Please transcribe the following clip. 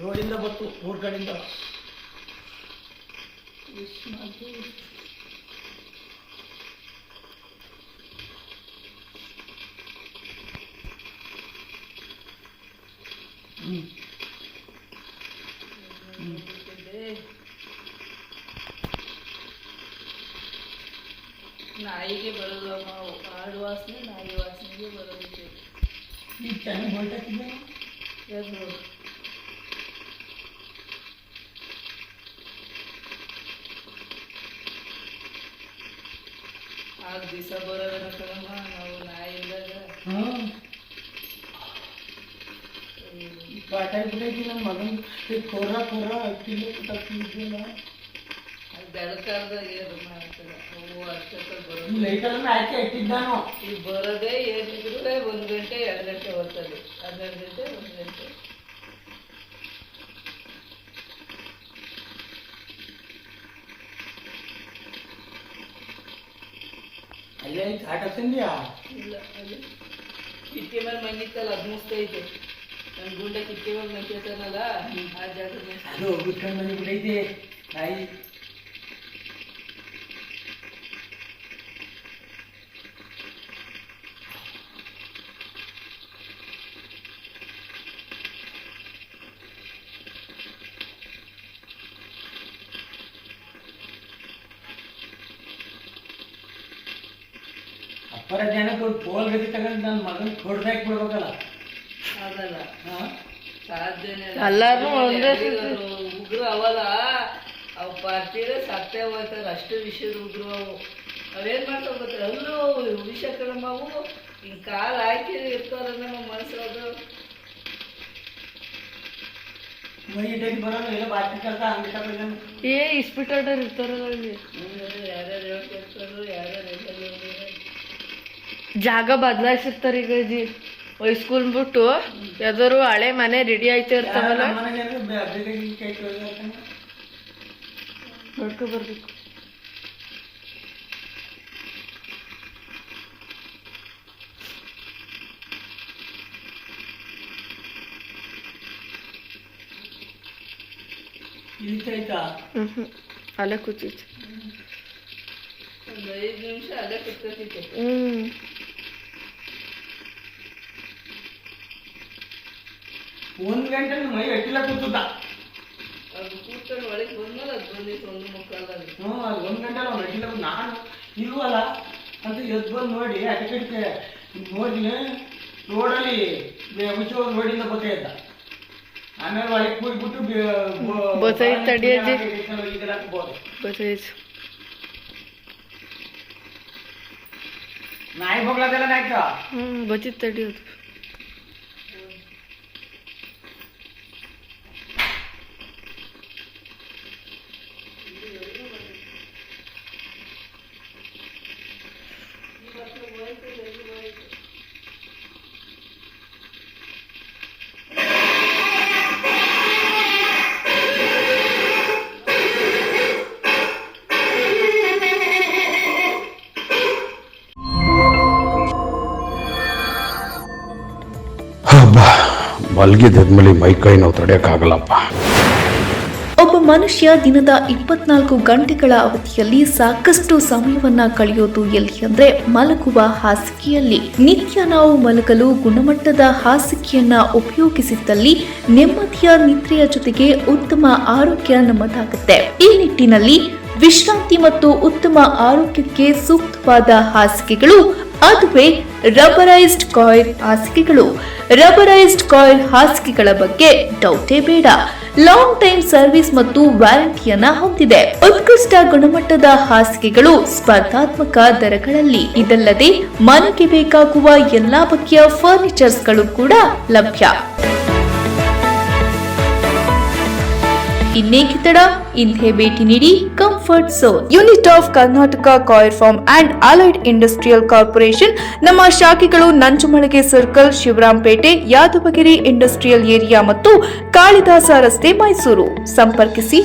ರೋಡಿಂದ ಬತ್ತು ಮೂರು ಕಡೆಯಿಂದ ಹ್ಞೂ ನಾಯಿಗೆ ಬರೋದು ಅಮ್ಮ ಆಡು ವಾಸನೆ ನಾಯಿ ವಾಸನೆಗೆ ಬರೋದಕ್ಕೆ ಈಗ ಚೆನ್ನಾಗಿ ಹೊರಟಾಕಿದ್ದೆ ಅದು ಆಗ ದಿವಸ ಬರೋದನ್ನ ಕಣಮ್ಮ ನಾವು ನಾಯಿ ಇದ್ದಾಗ ಹ್ಞೂ ಪಾಠ ಬಿಡೈತಿ ನನ್ನ ಮಗನ ಕೊರ ಕೊರ ಅಕ್ಕಿಲ್ಲ ತಪ್ಪಿದ್ದಿಲ್ಲ ಅದು ಬೆಳಕಾರ್ದಾಗ ಏನು ಮಾಡ್ತಾರೆ ಅವು ಅಷ್ಟೊತ್ತ ಬರೋದು ಲೈಟರನ್ನ ಹಾಕಿ ಇಟ್ಟಿದ್ದಾನು ಈಗ ಬರೋದೇ ಏನಿದ್ರು ಒಂದು ಗಂಟೆ ಎರಡು ಗಂಟೆ ಬರ್ತದೆ ಹನ್ನೆರಡು ಗಂಟೆ बिर्याणी खाट असेल ना किती वेळ म्हणजे तर लग्नच तर येते पण गुंड किती वेळ म्हणजे तर मला हा जास्त नाही. हॅलो म्हणजे कुठे इथे. नाही. ಅಪ್ಪರ ಜನಕ್ಕೆ ಒಂದು ಪೋಲ್ ಗತಿ ತಗೊಂಡು ನನ್ನ ಮಗನ ಕೊಡ್ಬೇಕು ಬಿಡ್ಬೇಕಲ್ಲ. ಆಗಲ್ಲ ಹಾಂ? ಸಾಧ್ಯನೇ ಎಲ್ಲಾರ್ನೂ ಒಂದೇ ಉಗ್ರ ಅವಲ್ಲ. ಅವು ಪಾರ್ಟಿ ಸತ್ತೇ ಹೋಗ್ತಾರೆ ಅಷ್ಟು ವಿಷಯದ ಉಗ್ರು ಅವು ಅವೇನ್ ಮಾಡ್ತಾವ ಗೊತ್ತಾ? ಅವು ವಿಷ ಅವು ಹಿಂಗ್ ಕಾಲ್ ಹಾಕಿ ಇರ್ತಾರ ನಮ್ಮ ಮನಸ್ಸದು ಮೈ ಬರೋದು ಬಾಕಿ ಕೆಲಸ ತಗೊಂಡು ಏ ಇಸ್ಪಿಟರ್ ಇರ್ತಾರಲ್ಲ ಇಲ್ಲಿ ಯಾರ್ಯಾರು ಜಾಗ ಬದಲಾಯಿಸಿರ್ತಾರ ಈಗ ಅಜ್ಜಿ ಹೈಸ್ಕೂಲ್ ಬಿಟ್ಟು ಯಾವ್ದಾರು ಹಳೆ ಮನೆ ರೆಡಿ ಆಯ್ತಾ ಇರ್ತಾವಲ್ಲ ನೋಡ್ಕೊ ಬರ್ಬೇಕು ಇಳಿತೈತಾ ಹ್ಮ್ ಹ್ಮ್ ಅಲ್ಲೇ ಕೂತೈತಿ ಒಂದು ಐದು ನಿಮಿಷ ಅದೇ ಹ್ಮ್. ಒಂದ್ ಗಂಟೆ ಮೈ ಅಟ್ಟಿಲ್ಲ ಕೂತದ ಅದು ಕೂತ್ಕೊಂಡು ಒಳಗೆ ಬಂದ್ಮೇಲೆ ಅದು ಬಂದಿತ್ತು ಒಂದು ಮುಕ್ಕಾಲಲ್ಲಿ ಹ್ಞೂ ಅದು ಒಂದ್ ಗಂಟೆ ಅವ್ನು ಅಟ್ಟಿಲ್ಲ ನಾನು ಇಲ್ವಲ್ಲ? ಅಂತ ಎದ್ದು ಬಂದು ನೋಡಿ ಅಟ ಕಡಿಕೆ ನೋಡಿನ ರೋಡಲ್ಲಿ ಹುಚ್ಚೋ ರೋಡಿಂದ ಬತ್ತೆ ಇದ್ದ ಆಮೇಲೆ ಒಳಗೆ ಕೂಗ್ಬಿಟ್ಟು ಬಸೈ ತಡಿ ಅಜ್ಜಿ. नाही भोगला त्याला नाही का? बचित तडी होत. ಮಲಗಿದ್ಮೇಲೆ ಮೈಕೈ ನಾವು ತಡೆಯೋಕ್ಕಾಗಲ್ಲಪ್ಪ. ಒಬ್ಬ ಮನುಷ್ಯ ದಿನದ ಇಪ್ಪತ್ನಾಲ್ಕು ಗಂಟೆಗಳ ಅವಧಿಯಲ್ಲಿ ಸಾಕಷ್ಟು ಸಮಯವನ್ನ ಕಳೆಯೋದು ಎಲ್ಲಿ ಅಂದ್ರೆ ಮಲಗುವ ಹಾಸಿಗೆಯಲ್ಲಿ. ನಿತ್ಯ ನಾವು ಮಲಗಲು ಗುಣಮಟ್ಟದ ಹಾಸಿಗೆಯನ್ನ ಉಪಯೋಗಿಸಿದ್ದಲ್ಲಿ ನೆಮ್ಮದಿಯ ನಿದ್ರೆಯ ಜೊತೆಗೆ ಉತ್ತಮ ಆರೋಗ್ಯ ನಮ್ಮದಾಗುತ್ತೆ. ಈ ನಿಟ್ಟಿನಲ್ಲಿ ವಿಶ್ರಾಂತಿ ಮತ್ತು ಉತ್ತಮ ಆರೋಗ್ಯಕ್ಕೆ ಸೂಕ್ತವಾದ ಹಾಸಿಗೆಗಳು ಅದುವೇ ರಬರೈಸ್ಡ್ ಕಾಯಿಲ್ ಹಾಸಿಗೆಗಳು. ರಬರೈಸ್ಡ್ ಕಾಯಿಲ್ ಹಾಸಿಗೆಗಳ ಬಗ್ಗೆ ಡೌಟೇ ಬೇಡ. ಲಾಂಗ್ ಟೈಮ್ ಸರ್ವಿಸ್ ಮತ್ತು ವ್ಯಾರಂಟಿಯನ್ನ ಹೊಂದಿದೆ. ಉತ್ಕೃಷ್ಟ ಗುಣಮಟ್ಟದ ಹಾಸಿಗೆಗಳು ಸ್ಪರ್ಧಾತ್ಮಕ ದರಗಳಲ್ಲಿ. ಇದಲ್ಲದೆ ಮನೆಗೆ ಬೇಕಾಗುವ ಎಲ್ಲಾ ಬಗೆಯ ಫರ್ನಿಚರ್ಸ್ಗಳು ಕೂಡ ಲಭ್ಯ. ಇನ್ನೇಕಿತಡ ಇಂದೇ ಭೇಟಿ ನೀಡಿ comfort zone unit of Karnataka coir farm and allied industrial corporation ನಮ್ಮ ಶಾಖೆಗಳು Nanjumalige circle Shivarampet, Yadavagiri industrial area ಮತ್ತು ಕಾಳಿದಾಸ ರಸ್ತೆ ಮೈಸೂರು. ಸಂಪರ್ಕಿಸಿ.